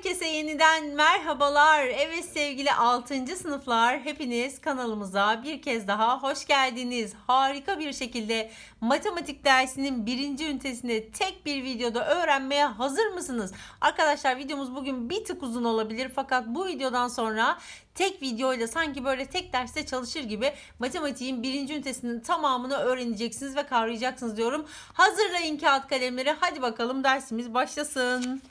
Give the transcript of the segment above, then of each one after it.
Herkese yeniden merhabalar. Evet sevgili 6. sınıflar hepiniz kanalımıza bir kez daha hoş geldiniz. Harika bir şekilde matematik dersinin birinci ünitesini tek bir videoda öğrenmeye hazır mısınız? Arkadaşlar videomuz bugün bir tık uzun olabilir fakat bu videodan sonra tek videoyla sanki böyle tek derste çalışır gibi matematiğin birinci ünitesinin tamamını öğreneceksiniz ve kavrayacaksınız diyorum. Hazırlayın kağıt kalemleri hadi bakalım dersimiz başlasın.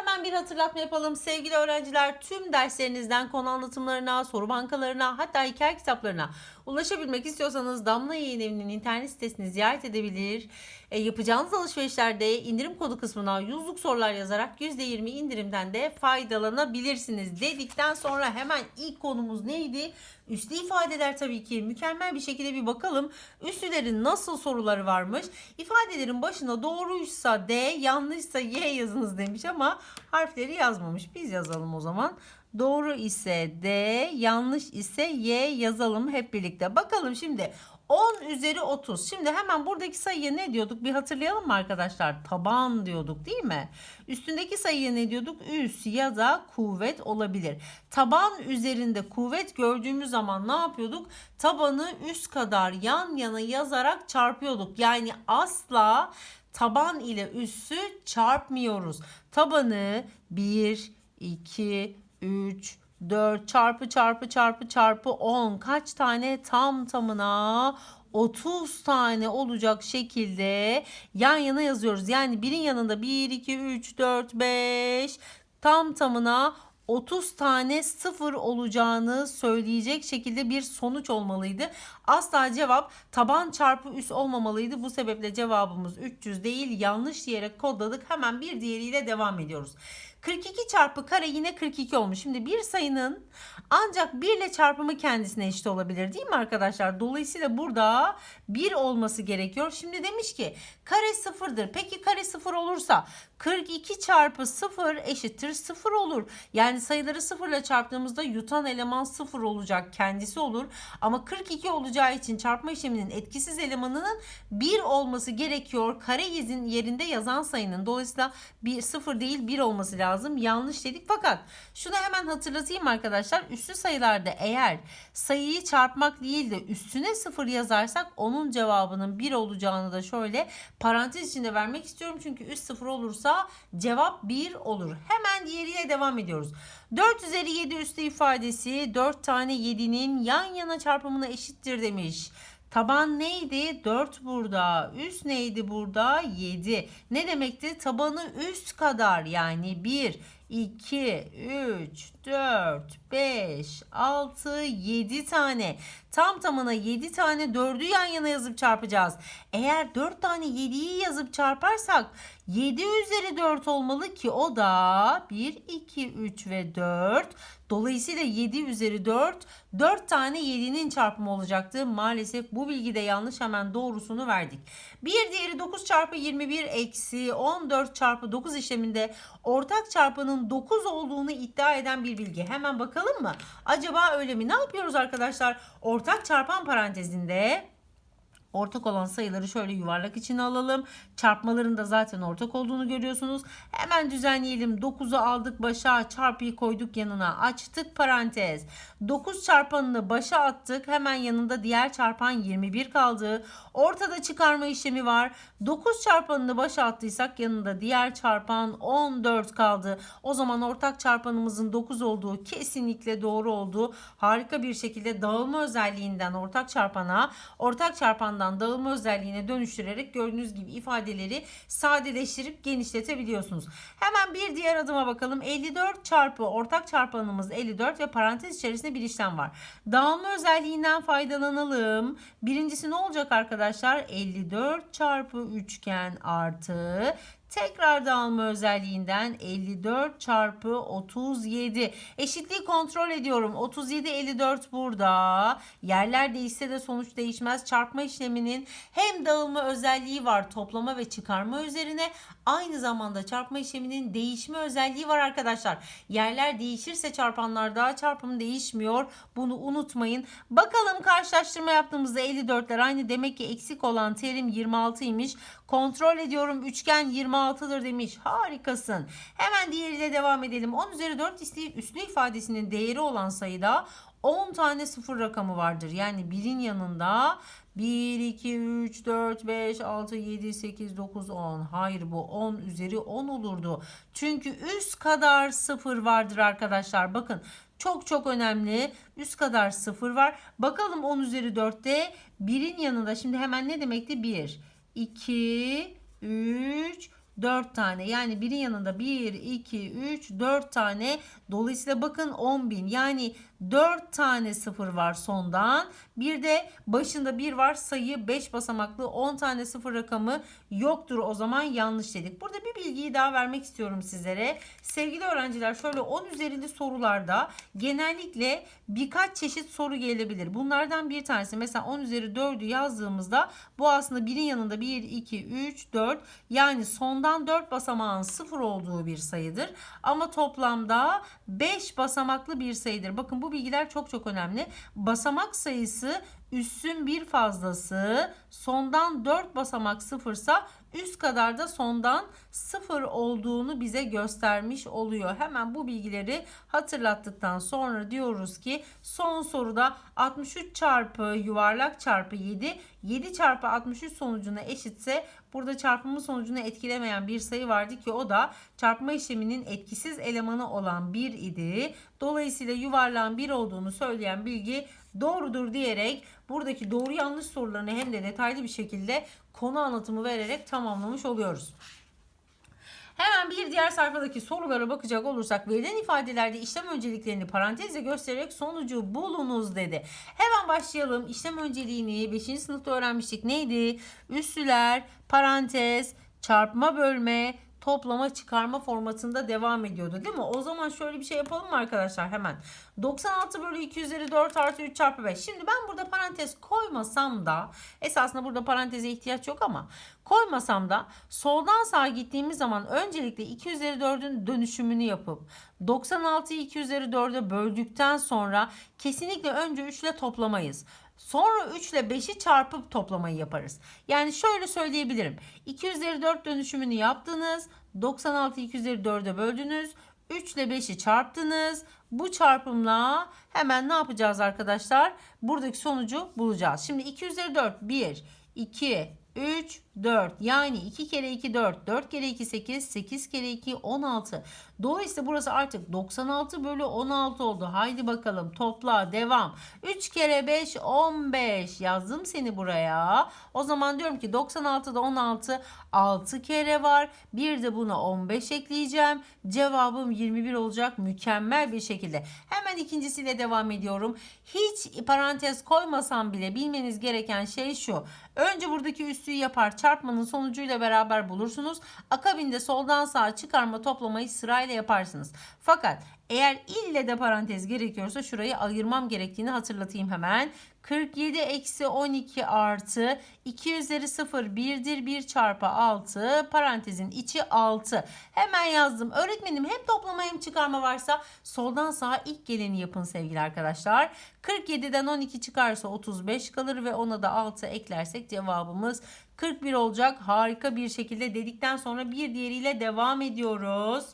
Hemen bir hatırlatma yapalım. Sevgili öğrenciler tüm derslerinizden konu anlatımlarına, soru bankalarına hatta hikaye kitaplarına ulaşabilmek istiyorsanız Damla Yayın Evi'nin internet sitesini ziyaret edebilir. E, yapacağınız alışverişlerde indirim kodu kısmına yüzlük sorular yazarak %20 indirimden de faydalanabilirsiniz dedikten sonra hemen ilk konumuz neydi? Üslü ifadeler tabii ki mükemmel bir şekilde bir bakalım. Üslülerin nasıl soruları varmış? İfadelerin başına doğruysa D, yanlışsa Y yazınız demiş ama harfleri yazmamış. Biz yazalım o zaman. Doğru ise D, yanlış ise Y yazalım hep birlikte. Bakalım şimdi 10 üzeri 30. Şimdi hemen buradaki sayıya ne diyorduk? Bir hatırlayalım mı arkadaşlar? Taban diyorduk değil mi? Üstündeki sayıya ne diyorduk? Üs ya da kuvvet olabilir. Taban üzerinde kuvvet gördüğümüz zaman ne yapıyorduk? Tabanı üst kadar yan yana yazarak çarpıyorduk. Yani asla taban ile üssü çarpmıyoruz. Tabanı 1, 2, 3, 4 çarpı çarpı çarpı çarpı 10 kaç tane tam tamına 30 tane olacak şekilde yan yana yazıyoruz. Yani birin yanında 1, 2, 3, 4, 5 tam tamına 30 tane sıfır olacağını söyleyecek şekilde bir sonuç olmalıydı. Asla cevap taban çarpı üs olmamalıydı. Bu sebeple cevabımız 300 değil yanlış diyerek kodladık. Hemen bir diğeriyle devam ediyoruz. 42 çarpı kare yine 42 olmuş. Şimdi bir sayının ancak 1 ile çarpımı kendisine eşit olabilir değil mi arkadaşlar? Dolayısıyla burada 1 olması gerekiyor. Şimdi demiş ki kare sıfırdır. Peki kare sıfır olursa 42 çarpı 0 eşittir 0 olur. Yani sayıları 0 ile çarptığımızda yutan eleman 0 olacak kendisi olur. Ama 42 olacağı için çarpma işleminin etkisiz elemanının 1 olması gerekiyor. Kare izin yerinde yazan sayının. Dolayısıyla 1 0 değil 1 olması lazım. Yanlış dedik fakat şunu hemen hatırlatayım arkadaşlar. Üslü sayılarda eğer sayıyı çarpmak değil de üstüne 0 yazarsak onun cevabının 1 olacağını da şöyle parantez içinde vermek istiyorum. Çünkü üst 0 olursa cevap 1 olur. Hemen diğeriyle devam ediyoruz. 4 üzeri 7 üstü ifadesi 4 tane 7'nin yan yana çarpımına eşittir demiş. Taban neydi? 4 burada. Üst neydi burada? 7. Ne demekti? Tabanı üst kadar yani 1, 2, 3, 4, 5, 6, 7 tane. Tam tamına 7 tane 4'ü yan yana yazıp çarpacağız. Eğer 4 tane 7'yi yazıp çarparsak 7 üzeri 4 olmalı ki o da 1, 2, 3 ve 4. Dolayısıyla 7 üzeri 4 4 tane 7'nin çarpımı olacaktı. Maalesef bu bilgi de yanlış hemen doğrusunu verdik. Bir diğeri 9 çarpı 21 eksi 14 çarpı 9 işleminde ortak çarpanın 9 olduğunu iddia eden bir bilgi. Hemen bakalım mı? Acaba öyle mi? Ne yapıyoruz arkadaşlar? Ortak çarpan parantezinde Ortak olan sayıları şöyle yuvarlak içine alalım. Çarpmaların da zaten ortak olduğunu görüyorsunuz. Hemen düzenleyelim. 9'u aldık başa çarpıyı koyduk yanına. Açtık parantez. 9 çarpanını başa attık. Hemen yanında diğer çarpan 21 kaldı. Ortada çıkarma işlemi var. 9 çarpanını başa attıysak yanında diğer çarpan 14 kaldı. O zaman ortak çarpanımızın 9 olduğu kesinlikle doğru olduğu harika bir şekilde dağılma özelliğinden ortak çarpana ortak çarpan çarpandan dağılma özelliğine dönüştürerek gördüğünüz gibi ifadeleri sadeleştirip genişletebiliyorsunuz. Hemen bir diğer adıma bakalım. 54 çarpı ortak çarpanımız 54 ve parantez içerisinde bir işlem var. Dağılma özelliğinden faydalanalım. Birincisi ne olacak arkadaşlar? 54 çarpı üçgen artı Tekrar dağılma özelliğinden 54 çarpı 37. Eşitliği kontrol ediyorum. 37 54 burada. Yerler değişse de sonuç değişmez. Çarpma işleminin hem dağılma özelliği var toplama ve çıkarma üzerine. Aynı zamanda çarpma işleminin değişme özelliği var arkadaşlar. Yerler değişirse çarpanlarda çarpım değişmiyor. Bunu unutmayın. Bakalım karşılaştırma yaptığımızda 54'ler aynı. Demek ki eksik olan terim 26'ymış. Kontrol ediyorum. Üçgen 26'dır demiş. Harikasın. Hemen diğeriyle devam edelim. 10 üzeri 4 üslü, üslü ifadesinin değeri olan sayıda 10 tane sıfır rakamı vardır. Yani birin yanında 1, 2, 3, 4, 5, 6, 7, 8, 9, 10. Hayır bu 10 üzeri 10 olurdu. Çünkü üst kadar sıfır vardır arkadaşlar. Bakın çok çok önemli. Üst kadar sıfır var. Bakalım 10 üzeri 4'te 1'in yanında şimdi hemen ne demekti? 1, 2, 3, 4 tane. Yani birin yanında 1, 2, 3, 4 tane. Dolayısıyla bakın 10 bin. Yani 4 tane sıfır var sondan. Bir de başında 1 var sayı 5 basamaklı 10 tane sıfır rakamı yoktur o zaman yanlış dedik. Burada bir bilgiyi daha vermek istiyorum sizlere. Sevgili öğrenciler şöyle 10 üzerinde sorularda genellikle birkaç çeşit soru gelebilir. Bunlardan bir tanesi mesela 10 üzeri 4'ü yazdığımızda bu aslında birin yanında 1, 2, 3, 4 yani sondan 4 basamağın sıfır olduğu bir sayıdır. Ama toplamda 5 basamaklı bir sayıdır. Bakın bu bilgiler çok çok önemli. Basamak sayısı üssün bir fazlası sondan 4 basamak sıfırsa üst kadar da sondan sıfır olduğunu bize göstermiş oluyor. Hemen bu bilgileri hatırlattıktan sonra diyoruz ki son soruda 63 çarpı yuvarlak çarpı 7 7 çarpı 63 sonucuna eşitse burada çarpımı sonucunu etkilemeyen bir sayı vardı ki o da çarpma işleminin etkisiz elemanı olan 1 idi. Dolayısıyla yuvarlağın 1 olduğunu söyleyen bilgi doğrudur diyerek buradaki doğru yanlış sorularını hem de detaylı bir şekilde konu anlatımı vererek tamamlamış oluyoruz. Hemen bir diğer sayfadaki sorulara bakacak olursak verilen ifadelerde işlem önceliklerini parantezle göstererek sonucu bulunuz dedi. Hemen başlayalım. İşlem önceliğini 5. sınıfta öğrenmiştik. Neydi? Üssüler, parantez, çarpma bölme, toplama çıkarma formatında devam ediyordu değil mi? O zaman şöyle bir şey yapalım mı arkadaşlar hemen. 96 bölü 2 üzeri 4 artı 3 çarpı 5. Şimdi ben burada parantez koymasam da esasında burada paranteze ihtiyaç yok ama koymasam da soldan sağa gittiğimiz zaman öncelikle 2 üzeri 4'ün dönüşümünü yapıp 96'yı 2 üzeri 4'e böldükten sonra kesinlikle önce 3 ile toplamayız. Sonra 3 ile 5'i çarpıp toplamayı yaparız. Yani şöyle söyleyebilirim. 2 üzeri 4 dönüşümünü yaptınız. 96 2 üzeri 4'e böldünüz. 3 ile 5'i çarptınız. Bu çarpımla hemen ne yapacağız arkadaşlar? Buradaki sonucu bulacağız. Şimdi 2 üzeri 4 1, 2, 3, 4 yani 2 kere 2 4 4 kere 2 8 8 kere 2 16 dolayısıyla burası artık 96 bölü 16 oldu. Haydi bakalım topla devam. 3 kere 5 15 yazdım seni buraya. O zaman diyorum ki 96'da 16 6 kere var. Bir de buna 15 ekleyeceğim. Cevabım 21 olacak mükemmel bir şekilde. Hemen ikincisiyle devam ediyorum. Hiç parantez koymasam bile bilmeniz gereken şey şu önce buradaki üstüyü yapar çarpmanın sonucuyla beraber bulursunuz. Akabinde soldan sağa çıkarma toplamayı sırayla yaparsınız. Fakat eğer ille de parantez gerekiyorsa şurayı ayırmam gerektiğini hatırlatayım hemen. 47 eksi 12 artı 2 üzeri 0 1'dir 1 çarpı 6 parantezin içi 6. Hemen yazdım. Öğretmenim hem toplama hem çıkarma varsa soldan sağa ilk geleni yapın sevgili arkadaşlar. 47'den 12 çıkarsa 35 kalır ve ona da 6 eklersek cevabımız 41 olacak. Harika bir şekilde dedikten sonra bir diğeriyle devam ediyoruz.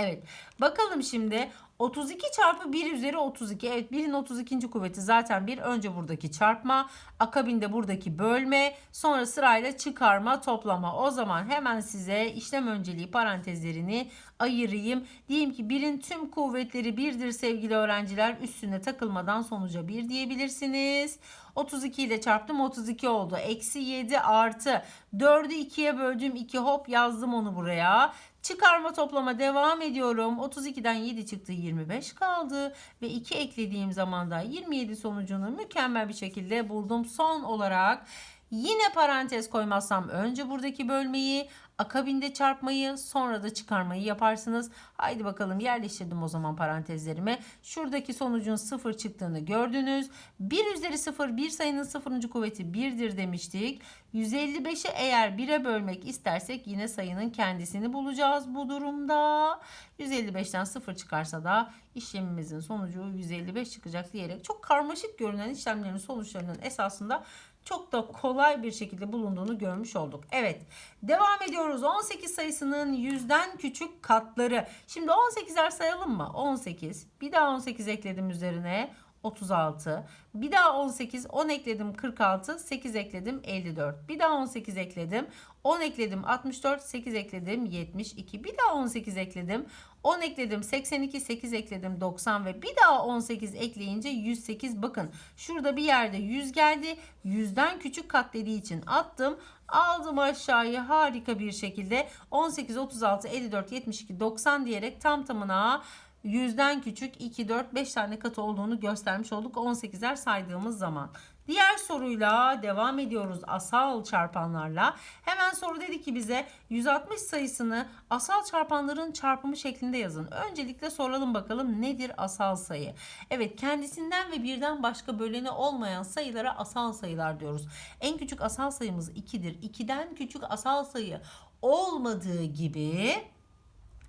Evet. Bakalım şimdi 32 çarpı 1 üzeri 32. Evet 1'in 32. kuvveti zaten bir. Önce buradaki çarpma. Akabinde buradaki bölme. Sonra sırayla çıkarma toplama. O zaman hemen size işlem önceliği parantezlerini ayırayım. Diyeyim ki 1'in tüm kuvvetleri 1'dir sevgili öğrenciler. Üstüne takılmadan sonuca 1 diyebilirsiniz. 32 ile çarptım 32 oldu. Eksi 7 artı 4'ü 2'ye böldüm 2 hop yazdım onu buraya. Çıkarma toplama devam ediyorum. 32'den 7 çıktı 25 kaldı. Ve 2 eklediğim zaman da 27 sonucunu mükemmel bir şekilde buldum. Son olarak yine parantez koymazsam önce buradaki bölmeyi akabinde çarpmayı sonra da çıkarmayı yaparsınız. Haydi bakalım yerleştirdim o zaman parantezlerime. Şuradaki sonucun 0 çıktığını gördünüz. 1 üzeri 0 bir sayının 0. kuvveti 1'dir demiştik. 155'i eğer 1'e bölmek istersek yine sayının kendisini bulacağız bu durumda. 155'ten 0 çıkarsa da işlemimizin sonucu 155 çıkacak diyerek çok karmaşık görünen işlemlerin sonuçlarının esasında çok da kolay bir şekilde bulunduğunu görmüş olduk. Evet devam ediyoruz 18 sayısının yüzden küçük katları. Şimdi 18'er sayalım mı? 18 bir daha 18 ekledim üzerine 36. Bir daha 18, 10 ekledim 46, 8 ekledim 54. Bir daha 18 ekledim, 10 ekledim 64, 8 ekledim 72. Bir daha 18 ekledim, 10 ekledim 82, 8 ekledim 90 ve bir daha 18 ekleyince 108. Bakın şurada bir yerde 100 geldi. 100'den küçük kat dediği için attım. Aldım aşağıya harika bir şekilde 18, 36, 54, 72, 90 diyerek tam tamına yüzden küçük 2, 4, 5 tane katı olduğunu göstermiş olduk 18'er saydığımız zaman. Diğer soruyla devam ediyoruz asal çarpanlarla. Hemen soru dedi ki bize 160 sayısını asal çarpanların çarpımı şeklinde yazın. Öncelikle soralım bakalım nedir asal sayı? Evet kendisinden ve birden başka böleni olmayan sayılara asal sayılar diyoruz. En küçük asal sayımız 2'dir. 2'den küçük asal sayı olmadığı gibi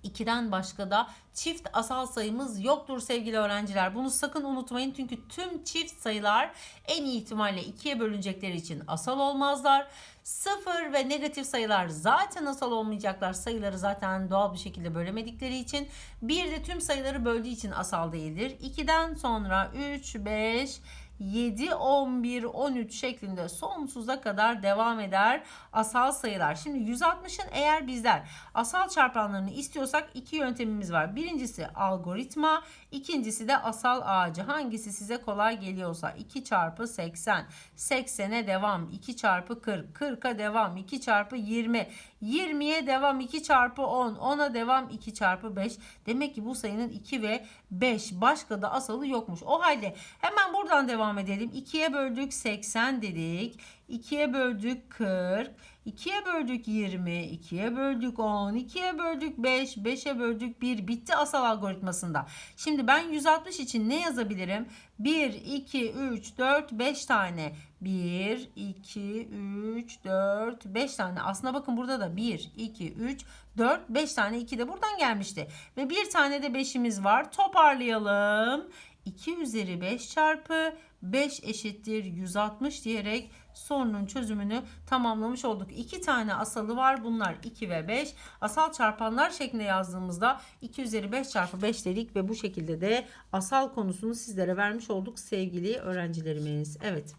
2'den başka da çift asal sayımız yoktur sevgili öğrenciler. Bunu sakın unutmayın çünkü tüm çift sayılar en iyi ihtimalle 2'ye bölünecekleri için asal olmazlar. Sıfır ve negatif sayılar zaten asal olmayacaklar. Sayıları zaten doğal bir şekilde bölemedikleri için. Bir de tüm sayıları böldüğü için asal değildir. 2'den sonra 3, 5, 7, 11, 13 şeklinde sonsuza kadar devam eder asal sayılar. Şimdi 160'ın eğer bizler asal çarpanlarını istiyorsak iki yöntemimiz var. Birincisi algoritma, ikincisi de asal ağacı. Hangisi size kolay geliyorsa 2 çarpı 80, 80'e devam 2 çarpı 40, 40'a devam 2 çarpı 20, 20'ye devam 2 çarpı 10, 10'a devam 2 çarpı 5. Demek ki bu sayının 2 ve 5 başka da asalı yokmuş. O halde hemen buradan devam edelim. 2'ye böldük 80 dedik. 2'ye böldük 40. 2'ye böldük 20, 2'ye böldük 10, 2'ye böldük 5, 5'e böldük 1. Bitti asal algoritmasında. Şimdi ben 160 için ne yazabilirim? 1, 2, 3, 4, 5 tane. 1, 2, 3, 4, 5 tane. Aslında bakın burada da 1, 2, 3, 4, 5 tane 2 de buradan gelmişti. Ve bir tane de 5'imiz var. Toparlayalım. 2 üzeri 5 çarpı 5 eşittir 160 diyerek sorunun çözümünü tamamlamış olduk. 2 tane asalı var. Bunlar 2 ve 5. Asal çarpanlar şeklinde yazdığımızda 2 üzeri 5 çarpı 5 dedik ve bu şekilde de asal konusunu sizlere vermiş olduk sevgili öğrencilerimiz. Evet.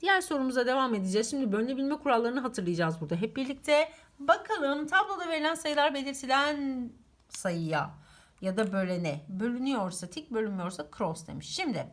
Diğer sorumuza devam edeceğiz. Şimdi bölünebilme kurallarını hatırlayacağız burada hep birlikte. Bakalım tabloda verilen sayılar belirtilen sayıya ya da bölene bölünüyorsa tik bölünmüyorsa cross demiş. Şimdi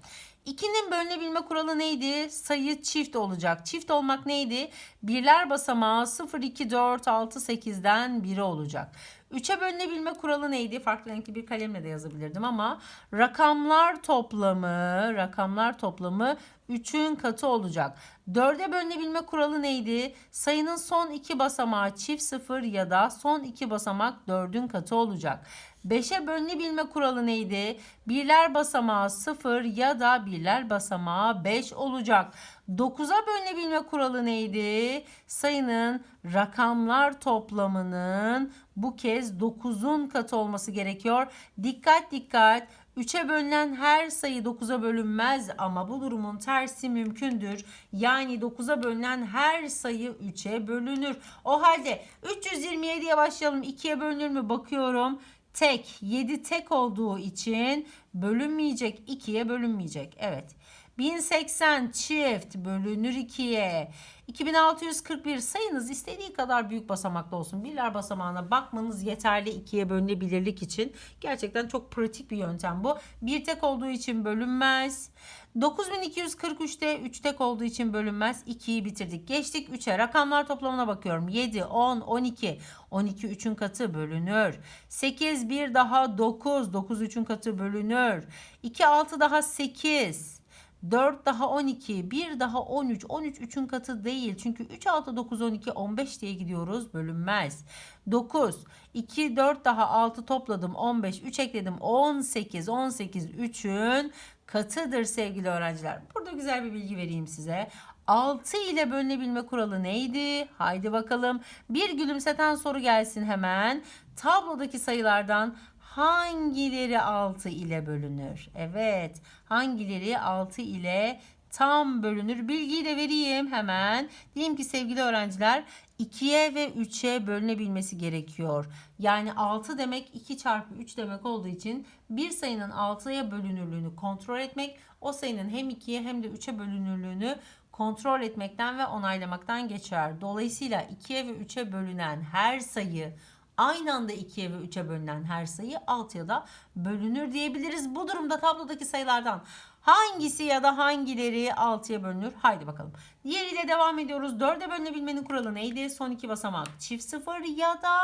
2'nin bölünebilme kuralı neydi? Sayı çift olacak. Çift olmak neydi? Birler basamağı 0, 2, 4, 6, 8'den biri olacak. 3'e bölünebilme kuralı neydi? Farklı renkli bir kalemle de yazabilirdim ama rakamlar toplamı, rakamlar toplamı 3'ün katı olacak. 4'e bölünebilme kuralı neydi? Sayının son iki basamağı çift 0 ya da son iki basamak 4'ün katı olacak. 5'e bölünebilme kuralı neydi? Birler basamağı 0 ya da birler basamağı 5 olacak. 9'a bölünebilme kuralı neydi? Sayının rakamlar toplamının bu kez 9'un katı olması gerekiyor. Dikkat dikkat. 3'e bölünen her sayı 9'a bölünmez ama bu durumun tersi mümkündür. Yani 9'a bölünen her sayı 3'e bölünür. O halde 327'ye başlayalım. 2'ye bölünür mü bakıyorum. Tek 7 tek olduğu için bölünmeyecek 2'ye bölünmeyecek. Evet. 1080 çift bölünür 2'ye. 2641 sayınız istediği kadar büyük basamakta olsun. Birler basamağına bakmanız yeterli ikiye bölünebilirlik için. Gerçekten çok pratik bir yöntem bu. Bir tek olduğu için bölünmez. 9243'te 3 tek olduğu için bölünmez. 2'yi bitirdik. Geçtik 3'e. Rakamlar toplamına bakıyorum. 7, 10, 12. 12 3'ün katı bölünür. 8 bir daha 9. 9 3'ün katı bölünür. 2 6 daha 8. 4 daha 12, 1 daha 13. 13 3'ün katı değil. Çünkü 3, 6, 9, 12, 15 diye gidiyoruz. Bölünmez. 9, 2, 4 daha 6 topladım. 15, 3 ekledim. 18, 18 3'ün katıdır sevgili öğrenciler. Burada güzel bir bilgi vereyim size. 6 ile bölünebilme kuralı neydi? Haydi bakalım. Bir gülümseten soru gelsin hemen. Tablodaki sayılardan hangileri 6 ile bölünür? Evet. Hangileri 6 ile tam bölünür. Bilgiyi de vereyim hemen. Diyeyim ki sevgili öğrenciler 2'ye ve 3'e bölünebilmesi gerekiyor. Yani 6 demek 2 çarpı 3 demek olduğu için bir sayının 6'ya bölünürlüğünü kontrol etmek o sayının hem 2'ye hem de 3'e bölünürlüğünü kontrol etmekten ve onaylamaktan geçer. Dolayısıyla 2'ye ve 3'e bölünen her sayı aynı anda 2'ye ve 3'e bölünen her sayı 6'ya da bölünür diyebiliriz. Bu durumda tablodaki sayılardan hangisi ya da hangileri 6'ya bölünür? Haydi bakalım. Diğeriyle devam ediyoruz. 4'e bölünebilmenin kuralı neydi? Son iki basamak çift sıfır ya da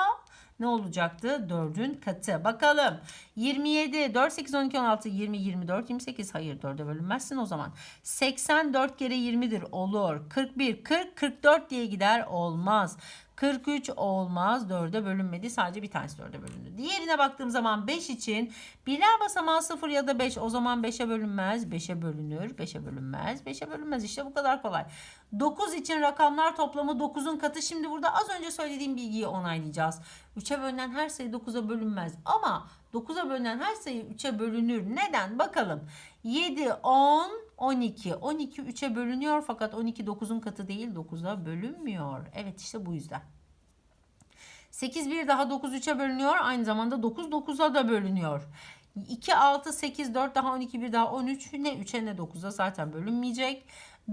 ne olacaktı? 4'ün katı. Bakalım. 27, 4, 8, 12, 16, 20, 24, 28. Hayır 4'e bölünmezsin o zaman. 84 kere 20'dir. Olur. 41, 40, 44 diye gider. Olmaz. 43 olmaz. 4'e bölünmedi. Sadece bir tanesi 4'e bölündü. Diğerine baktığım zaman 5 için birler basamağı 0 ya da 5. O zaman 5'e bölünmez. 5'e bölünür. 5'e bölünmez. 5'e bölünmez. İşte bu kadar kolay. 9 için rakamlar toplamı 9'un katı. Şimdi burada az önce söylediğim bilgiyi onaylayacağız. 3'e bölünen her sayı 9'a bölünmez. Ama 9'a bölünen her sayı 3'e bölünür. Neden? Bakalım. 7, 10, 12. 12 3'e bölünüyor fakat 12 9'un katı değil 9'a bölünmüyor. Evet işte bu yüzden. 8 bir daha 9 3'e bölünüyor. Aynı zamanda 9 9'a da bölünüyor. 2 6 8 4 daha 12 bir daha 13 ne 3'e ne 9'a zaten bölünmeyecek.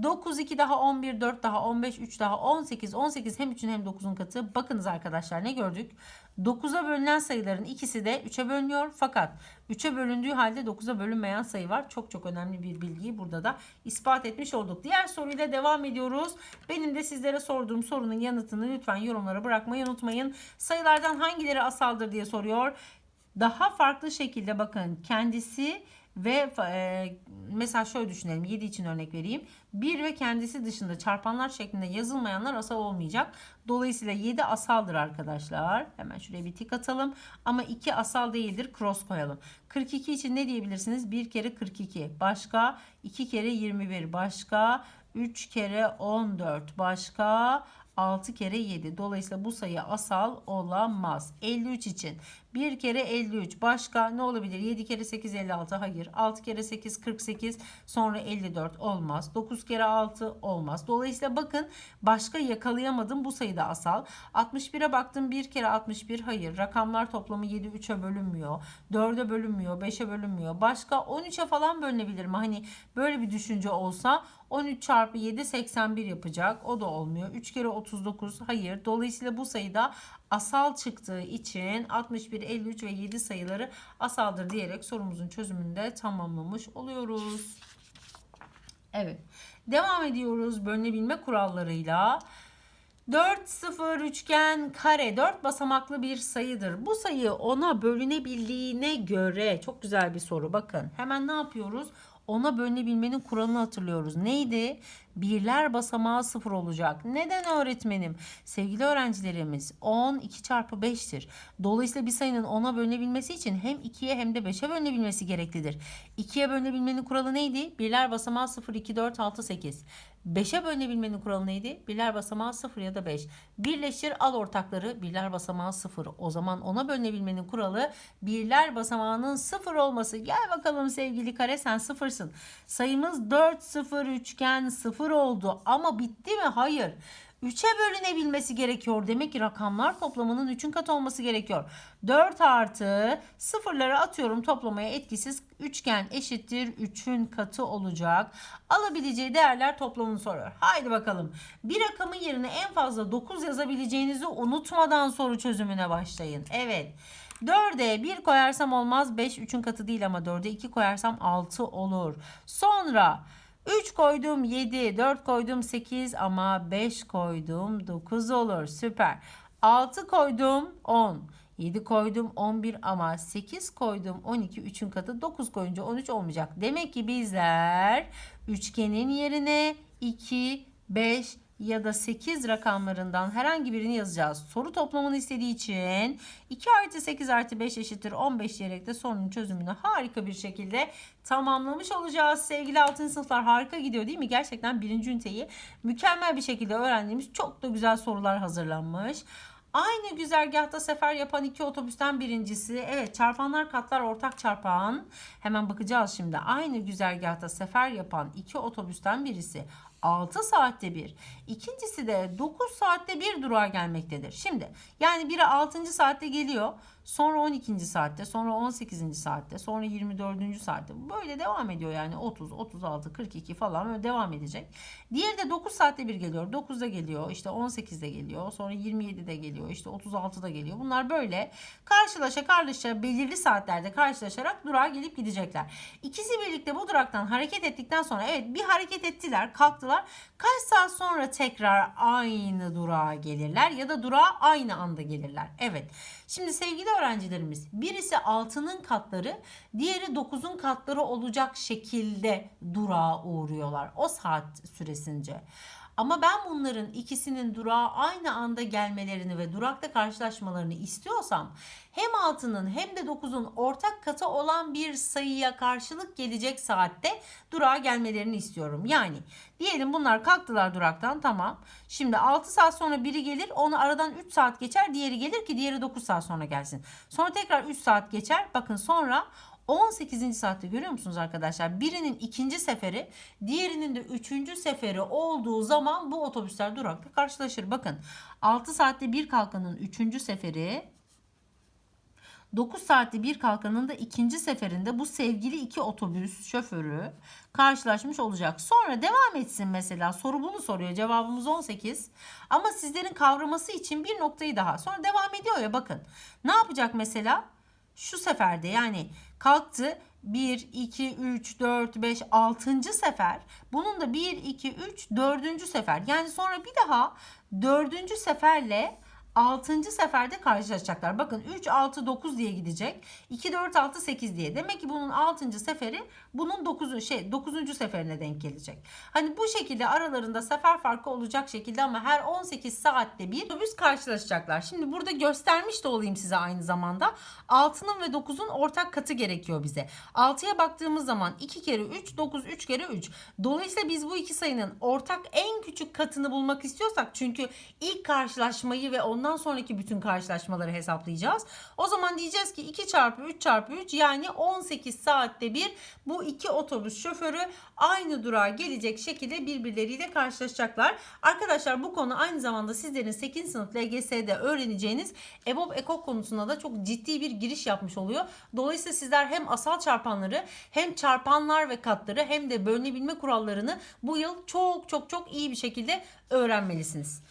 9 2 daha 11 4 daha 15 3 daha 18 18 hem 3'ün hem 9'un katı. Bakınız arkadaşlar ne gördük? 9'a bölünen sayıların ikisi de 3'e bölünüyor. Fakat 3'e bölündüğü halde 9'a bölünmeyen sayı var. Çok çok önemli bir bilgiyi burada da ispat etmiş olduk. Diğer soruyla devam ediyoruz. Benim de sizlere sorduğum sorunun yanıtını lütfen yorumlara bırakmayı unutmayın. Sayılardan hangileri asaldır diye soruyor. Daha farklı şekilde bakın kendisi ve e, mesela şöyle düşünelim 7 için örnek vereyim. 1 ve kendisi dışında çarpanlar şeklinde yazılmayanlar asal olmayacak. Dolayısıyla 7 asaldır arkadaşlar. Hemen şuraya bir tik atalım. Ama 2 asal değildir. Cross koyalım. 42 için ne diyebilirsiniz? 1 kere 42. Başka 2 kere 21. Başka 3 kere 14. Başka 6 kere 7. Dolayısıyla bu sayı asal olamaz. 53 için 1 kere 53. Başka ne olabilir? 7 kere 8 56. Hayır. 6 kere 8 48. Sonra 54 olmaz. 9 kere 6 olmaz. Dolayısıyla bakın başka yakalayamadım. Bu sayı da asal. 61'e baktım. 1 kere 61. Hayır. Rakamlar toplamı 7 3'e bölünmüyor. 4'e bölünmüyor. 5'e bölünmüyor. Başka 13'e falan bölünebilir mi? Hani böyle bir düşünce olsa 13 çarpı 7 81 yapacak. O da olmuyor. 3 kere 39 hayır. Dolayısıyla bu sayıda asal çıktığı için 61, 53 ve 7 sayıları asaldır diyerek sorumuzun çözümünü de tamamlamış oluyoruz. Evet. Devam ediyoruz bölünebilme kurallarıyla. 4 0 üçgen kare 4 basamaklı bir sayıdır. Bu sayı ona bölünebildiğine göre çok güzel bir soru bakın. Hemen ne yapıyoruz? Ona bölünebilmenin kuralını hatırlıyoruz. Neydi? Birler basamağı sıfır olacak. Neden öğretmenim? Sevgili öğrencilerimiz 10 2 çarpı 5'tir. Dolayısıyla bir sayının 10'a bölünebilmesi için hem 2'ye hem de 5'e bölünebilmesi gereklidir. 2'ye bölünebilmenin kuralı neydi? Birler basamağı 0, 2, 4, 6, 8. 5'e bölünebilmenin kuralı neydi? Birler basamağı 0 ya da 5. Birleştir al ortakları birler basamağı 0. O zaman ona bölünebilmenin kuralı birler basamağının 0 olması. Gel bakalım sevgili kare sen 0'sın. Sayımız 4 0 üçgen 0 oldu ama bitti mi? Hayır. 3'e bölünebilmesi gerekiyor. Demek ki rakamlar toplamının 3'ün katı olması gerekiyor. 4 artı sıfırları atıyorum toplamaya etkisiz. Üçgen eşittir 3'ün katı olacak. Alabileceği değerler toplamını soruyor. Haydi bakalım. Bir rakamın yerine en fazla 9 yazabileceğinizi unutmadan soru çözümüne başlayın. Evet. 4'e 1 koyarsam olmaz. 5 3'ün katı değil ama 4'e 2 koyarsam 6 olur. Sonra 3 koydum 7, 4 koydum 8 ama 5 koydum 9 olur. Süper. 6 koydum 10. 7 koydum 11 ama 8 koydum 12 3'ün katı 9 koyunca 13 olmayacak. Demek ki bizler üçgenin yerine 2, 5 ya da 8 rakamlarından herhangi birini yazacağız. Soru toplamını istediği için 2 artı 8 artı 5 eşittir 15 diyerek de sorunun çözümünü harika bir şekilde tamamlamış olacağız. Sevgili 6. sınıflar harika gidiyor değil mi? Gerçekten birinci üniteyi mükemmel bir şekilde öğrendiğimiz çok da güzel sorular hazırlanmış. Aynı güzergahta sefer yapan iki otobüsten birincisi. Evet çarpanlar katlar ortak çarpan. Hemen bakacağız şimdi. Aynı güzergahta sefer yapan iki otobüsten birisi 6 saatte bir. İkincisi de 9 saatte bir durağa gelmektedir. Şimdi yani biri 6. saatte geliyor. Sonra 12. saatte, sonra 18. saatte, sonra 24. saatte. Böyle devam ediyor yani 30, 36, 42 falan böyle devam edecek. Diğeri de 9 saatte bir geliyor. 9'da geliyor, işte 18'de geliyor, sonra 27'de geliyor, işte 36'da geliyor. Bunlar böyle karşılaşa karşılaşa belirli saatlerde karşılaşarak durağa gelip gidecekler. İkisi birlikte bu duraktan hareket ettikten sonra evet bir hareket ettiler, kalktılar. Kaç saat sonra tekrar aynı durağa gelirler ya da durağa aynı anda gelirler. Evet. Şimdi sevgili öğrencilerimiz birisi 6'nın katları diğeri 9'un katları olacak şekilde durağa uğruyorlar o saat süresince. Ama ben bunların ikisinin durağa aynı anda gelmelerini ve durakta karşılaşmalarını istiyorsam hem 6'nın hem de 9'un ortak katı olan bir sayıya karşılık gelecek saatte durağa gelmelerini istiyorum. Yani diyelim bunlar kalktılar duraktan tamam. Şimdi 6 saat sonra biri gelir onu aradan 3 saat geçer diğeri gelir ki diğeri 9 saat sonra gelsin. Sonra tekrar 3 saat geçer bakın sonra 18. saatte görüyor musunuz arkadaşlar? Birinin ikinci seferi, diğerinin de üçüncü seferi olduğu zaman bu otobüsler durakta karşılaşır. Bakın 6 saatte bir kalkanın üçüncü seferi, 9 saatte bir kalkanın da ikinci seferinde bu sevgili iki otobüs şoförü karşılaşmış olacak. Sonra devam etsin mesela soru bunu soruyor cevabımız 18 ama sizlerin kavraması için bir noktayı daha sonra devam ediyor ya bakın ne yapacak mesela şu seferde yani kalktı 1, 2, 3, 4, 5, 6. sefer. Bunun da 1, 2, 3, 4. sefer. Yani sonra bir daha 4. seferle 6. seferde karşılaşacaklar. Bakın 3, 6, 9 diye gidecek. 2, 4, 6, 8 diye. Demek ki bunun 6. seferi bunun 9. şey 9. seferine denk gelecek. Hani bu şekilde aralarında sefer farkı olacak şekilde ama her 18 saatte bir otobüs karşılaşacaklar. Şimdi burada göstermiş de olayım size aynı zamanda. 6'nın ve 9'un ortak katı gerekiyor bize. 6'ya baktığımız zaman 2 kere 3, 9 3 kere 3. Dolayısıyla biz bu iki sayının ortak en küçük katını bulmak istiyorsak çünkü ilk karşılaşmayı ve ondan sonraki bütün karşılaşmaları hesaplayacağız. O zaman diyeceğiz ki 2 çarpı 3 çarpı 3 yani 18 saatte bir bu iki otobüs şoförü aynı durağa gelecek şekilde birbirleriyle karşılaşacaklar. Arkadaşlar bu konu aynı zamanda sizlerin 8. sınıf LGS'de öğreneceğiniz EBOB ekok konusunda da çok ciddi bir giriş yapmış oluyor. Dolayısıyla sizler hem asal çarpanları hem çarpanlar ve katları hem de bölünebilme kurallarını bu yıl çok çok çok iyi bir şekilde öğrenmelisiniz.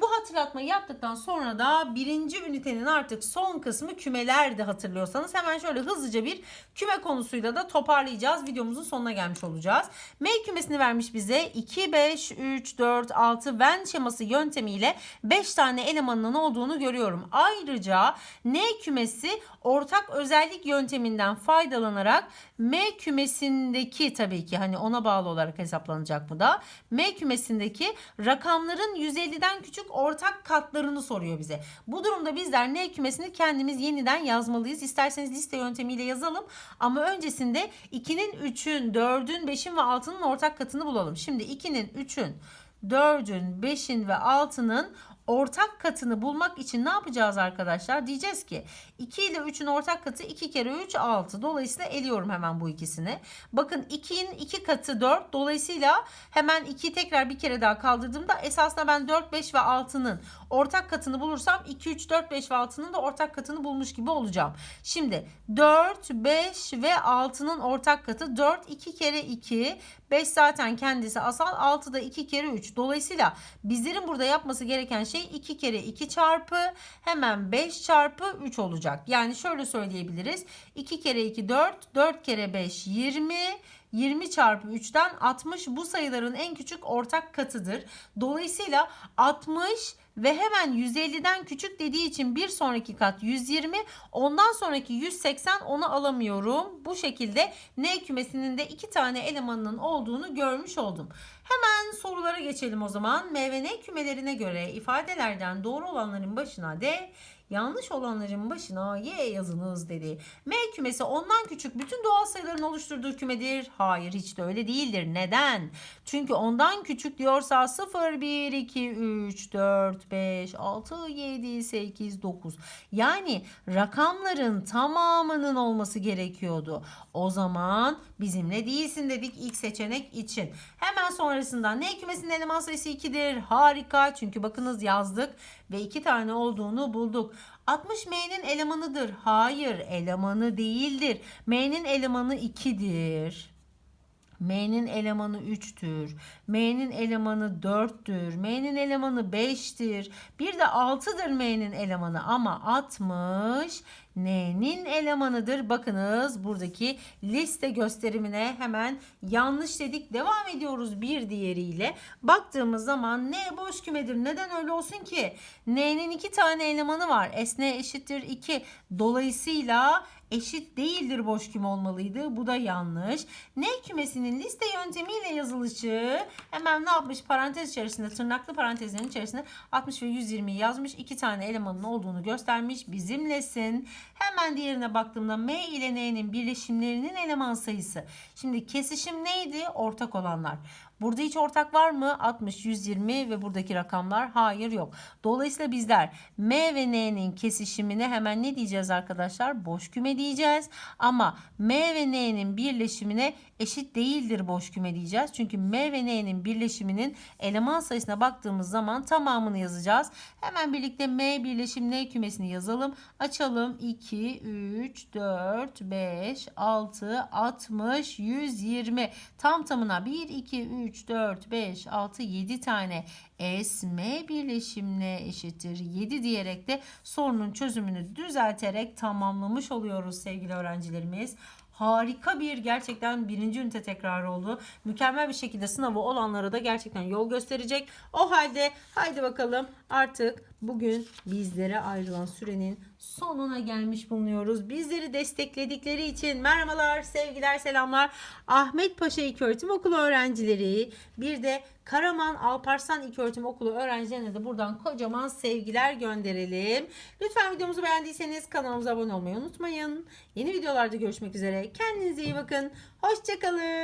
Bu hatırlatmayı yaptıktan sonra da birinci ünitenin artık son kısmı kümelerdi hatırlıyorsanız. Hemen şöyle hızlıca bir küme konusuyla da toparlayacağız. Videomuzun sonuna gelmiş olacağız. M kümesini vermiş bize 2, 5, 3, 4, 6 Venn şeması yöntemiyle 5 tane elemanının olduğunu görüyorum. Ayrıca N kümesi ortak özellik yönteminden faydalanarak M kümesindeki tabii ki hani ona bağlı olarak hesaplanacak bu da. M kümesindeki rakamların 150'den küçük ortak katlarını soruyor bize. Bu durumda bizler N kümesini kendimiz yeniden yazmalıyız. İsterseniz liste yöntemiyle yazalım ama öncesinde 2'nin 3'ün, 4'ün, 5'in ve 6'nın ortak katını bulalım. Şimdi 2'nin, 3'ün, 4'ün, 5'in ve 6'nın ortak katını bulmak için ne yapacağız arkadaşlar? Diyeceğiz ki 2 ile 3'ün ortak katı 2 kere 3 6. Dolayısıyla eliyorum hemen bu ikisini. Bakın 2'nin 2 katı 4. Dolayısıyla hemen 2'yi tekrar bir kere daha kaldırdığımda esasında ben 4, 5 ve 6'nın ortak katını bulursam 2, 3, 4, 5 ve 6'nın da ortak katını bulmuş gibi olacağım. Şimdi 4, 5 ve 6'nın ortak katı 4, 2 kere 2, 5 zaten kendisi asal, 6 da 2 kere 3. Dolayısıyla bizlerin burada yapması gereken şey 2 kere 2 çarpı hemen 5 çarpı 3 olacak. Yani şöyle söyleyebiliriz. 2 kere 2 4, 4 kere 5 20, 20 çarpı 3'ten 60 bu sayıların en küçük ortak katıdır. Dolayısıyla 60 ve hemen 150'den küçük dediği için bir sonraki kat 120 ondan sonraki 180 onu alamıyorum. Bu şekilde N kümesinin de iki tane elemanının olduğunu görmüş oldum. Hemen sorulara geçelim o zaman. M ve N kümelerine göre ifadelerden doğru olanların başına D, Yanlış olanların başına Y yazınız dedi. M kümesi ondan küçük bütün doğal sayıların oluşturduğu kümedir. Hayır hiç de öyle değildir. Neden? Çünkü ondan küçük diyorsa 0, 1, 2, 3, 4, 5, 6, 7, 8, 9. Yani rakamların tamamının olması gerekiyordu. O zaman bizimle değilsin dedik ilk seçenek için. Hemen sonrasında N kümesinin eleman sayısı 2'dir. Harika çünkü bakınız yazdık ve 2 tane olduğunu bulduk. 60 M'nin elemanıdır. Hayır elemanı değildir. M'nin elemanı 2'dir. M'nin elemanı 3'tür. M'nin elemanı 4'tür. M'nin elemanı 5'tir. Bir de 6'dır M'nin elemanı ama 60 N'nin elemanıdır. Bakınız buradaki liste gösterimine hemen yanlış dedik. Devam ediyoruz bir diğeriyle. Baktığımız zaman N boş kümedir. Neden öyle olsun ki? N'nin iki tane elemanı var. S N eşittir 2. Dolayısıyla eşit değildir boş küme olmalıydı. Bu da yanlış. N kümesinin liste yöntemiyle yazılışı hemen ne yapmış? Parantez içerisinde tırnaklı parantezlerin içerisinde 60 ve 120 yazmış. iki tane elemanın olduğunu göstermiş. Bizimlesin. Hemen diğerine baktığımda M ile N'nin birleşimlerinin eleman sayısı. Şimdi kesişim neydi? Ortak olanlar. Burada hiç ortak var mı? 60, 120 ve buradaki rakamlar hayır yok. Dolayısıyla bizler M ve N'nin kesişimine hemen ne diyeceğiz arkadaşlar? Boş küme diyeceğiz. Ama M ve N'nin birleşimine eşit değildir boş küme diyeceğiz. Çünkü M ve N'nin birleşiminin eleman sayısına baktığımız zaman tamamını yazacağız. Hemen birlikte M birleşim N kümesini yazalım. Açalım. 2, 3, 4, 5, 6, 60, 120. Tam tamına 1, 2, 3, 4, 5, 6, 7 tane S, M birleşimine eşittir 7 diyerek de sorunun çözümünü düzelterek tamamlamış oluyoruz sevgili öğrencilerimiz. Harika bir gerçekten birinci ünite tekrarı oldu. Mükemmel bir şekilde sınavı olanlara da gerçekten yol gösterecek. O halde haydi bakalım artık bugün bizlere ayrılan sürenin sonuna gelmiş bulunuyoruz. Bizleri destekledikleri için merhabalar, sevgiler, selamlar. Ahmet Paşa İlköğretim Okulu öğrencileri bir de Karaman Alparslan İlköğretim Okulu öğrencilerine de buradan kocaman sevgiler gönderelim. Lütfen videomuzu beğendiyseniz kanalımıza abone olmayı unutmayın. Yeni videolarda görüşmek üzere. Kendinize iyi bakın. Hoşçakalın.